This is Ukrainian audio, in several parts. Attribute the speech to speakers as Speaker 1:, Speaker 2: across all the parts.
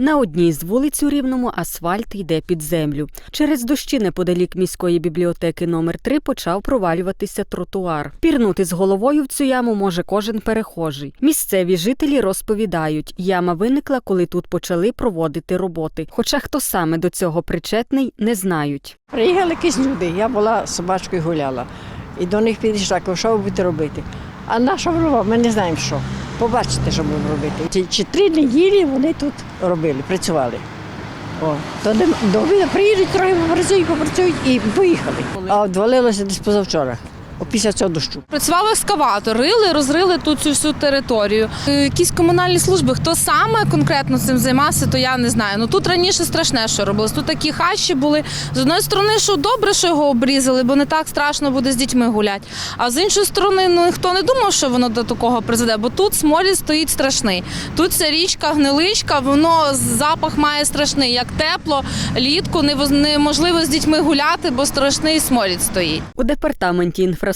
Speaker 1: На одній з вулиць у Рівному асфальт йде під землю. Через дощі неподалік міської бібліотеки номер 3 почав провалюватися тротуар. Пірнути з головою в цю яму може кожен перехожий. Місцеві жителі розповідають, яма виникла, коли тут почали проводити роботи. Хоча хто саме до цього причетний, не знають.
Speaker 2: Приїхали якісь люди, я була собачкою гуляла. І до них підійшла, що ви будете робити? А наша ворова, ми не знаємо що. Побачите, що будемо робити. Чи, три неділі вони тут робили, працювали. О, то до обіду приїдуть, трохи попрацюють, попрацюють і поїхали. А відвалилося десь позавчора, після цього дощу.
Speaker 3: Працював ескаватор, рили, розрили тут цю всю територію. Е, Якісь комунальні служби, хто саме конкретно цим займався, то я не знаю. Ну тут раніше страшне, що робилось. Тут такі хащі були. З одної сторони, що добре, що його обрізали, бо не так страшно буде з дітьми гуляти. А з іншої сторони, ну ніхто не думав, що воно до такого призведе, бо тут смолі стоїть страшний. Тут ця річка, гниличка, воно запах має страшний. Як тепло, літку неможливо з дітьми гуляти, бо страшний сморід стоїть.
Speaker 1: У департаменті інфраструктури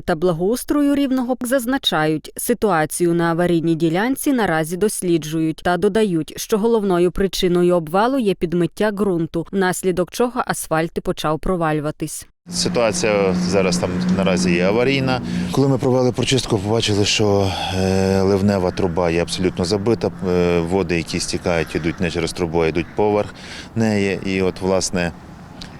Speaker 1: та благоустрою рівного зазначають, ситуацію на аварійній ділянці наразі досліджують та додають, що головною причиною обвалу є підмиття ґрунту, внаслідок чого асфальт і почав провалюватись.
Speaker 4: Ситуація зараз там наразі є аварійна. Коли ми провели прочистку, побачили, що е, ливнева труба є абсолютно забита. Е, Води, які стікають, йдуть не через трубу, а йдуть поверх неї. І от, власне,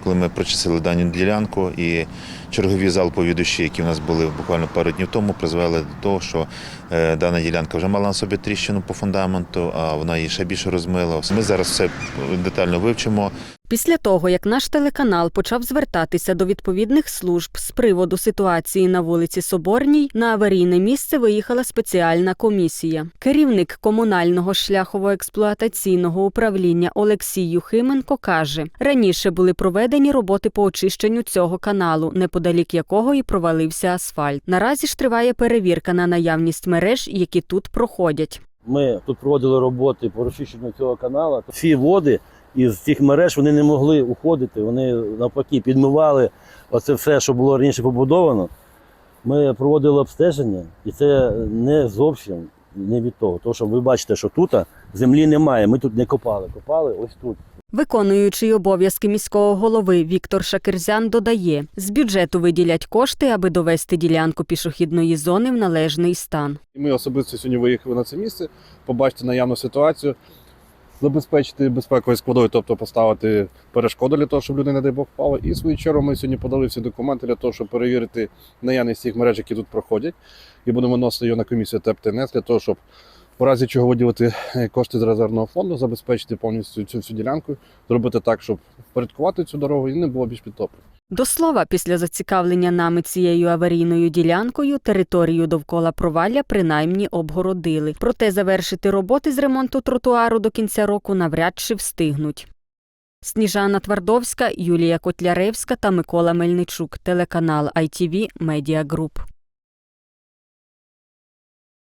Speaker 4: коли ми прочистили дану ділянку і чергові залпові дощі, які в нас були буквально пару днів тому, призвели до того, що е, дана ділянка вже мала на собі тріщину по фундаменту, а вона її ще більше розмила. Ми зараз все детально вивчимо.
Speaker 1: Після того, як наш телеканал почав звертатися до відповідних служб з приводу ситуації на вулиці Соборній, на аварійне місце виїхала спеціальна комісія. Керівник комунального шляхово-експлуатаційного управління Олексій Юхименко каже: раніше були проведені роботи по очищенню цього каналу, неподалік якого і провалився асфальт. Наразі ж триває перевірка на наявність мереж, які тут проходять.
Speaker 5: Ми тут проводили роботи по розчищенню цього каналу. Всі води із цих мереж вони не могли уходити. Вони навпаки підмивали оце все, що було раніше побудовано. Ми проводили обстеження, і це не зовсім не від того. Тому що ви бачите, що тут землі немає. Ми тут не копали. Копали ось тут.
Speaker 1: Виконуючий обов'язки міського голови Віктор Шакерзян додає, з бюджету виділять кошти, аби довести ділянку пішохідної зони в належний стан.
Speaker 6: Ми особисто сьогодні виїхали на це місце, побачити наявну ситуацію, забезпечити безпековою складовою, тобто поставити перешкоду для того, щоб люди, не дай Бог, впали. І в свою чергу ми сьогодні подали всі документи для того, щоб перевірити наявність цих мереж, які тут проходять. І будемо вносити його на комісію ТЕП-ТНС для того, щоб в разі чого виділити е, кошти з резервного фонду, забезпечити повністю цю всю ділянку, зробити так, щоб впорядкувати цю дорогу і не було більш підтоплень.
Speaker 1: До слова, після зацікавлення нами цією аварійною ділянкою територію довкола провалля принаймні обгородили. Проте завершити роботи з ремонту тротуару до кінця року навряд чи встигнуть. Сніжана Твардовська, Юлія Котляревська та Микола Мельничук. Телеканал ITV Media Group.